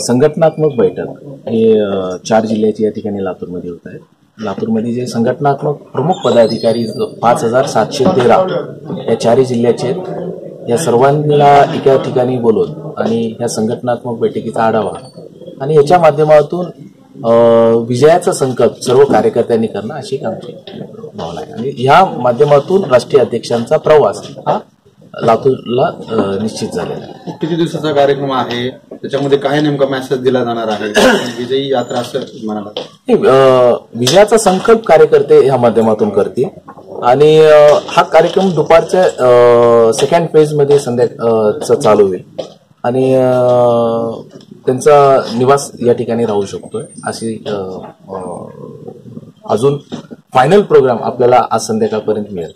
संघटनात्मक बैठक हे चार जिल्ह्याची या ठिकाणी लातूरमध्ये होत आहे. लातूरमध्ये जे संघटनात्मक प्रमुख पदाधिकारी पाच हजार सातशे तेरा या चारही जिल्ह्याचे या सर्वांना एका ठिकाणी बोलवून आणि या संघटनात्मक बैठकीचा आढावा आणि याच्या माध्यमातून विजयाचा संकल्प सर्व कार्यकर्त्यांनी करणं अशी आमची भावना आहे. आणि ह्या माध्यमातून राष्ट्रीय अध्यक्षांचा प्रवास हा लातूरला निश्चित झालेला आहे. किती दिवसाचा कार्यक्रम आहे? त्याच्यामध्ये काय नेमका मेसेज दिला जाणार आहे? विजयी यात्रा असं म्हणाला. विजयाचा संकल्प कार्यकर्ते ह्या माध्यमातून करतील. आणि हा कार्यक्रम दुपारच्या सेकंड फेजमध्ये संध्या चालू होईल. आणि त्यांचा निवास या ठिकाणी राहू शकतोय. अशी अजून फायनल प्रोग्राम आपल्याला आज संध्याकाळपर्यंत मिळेल.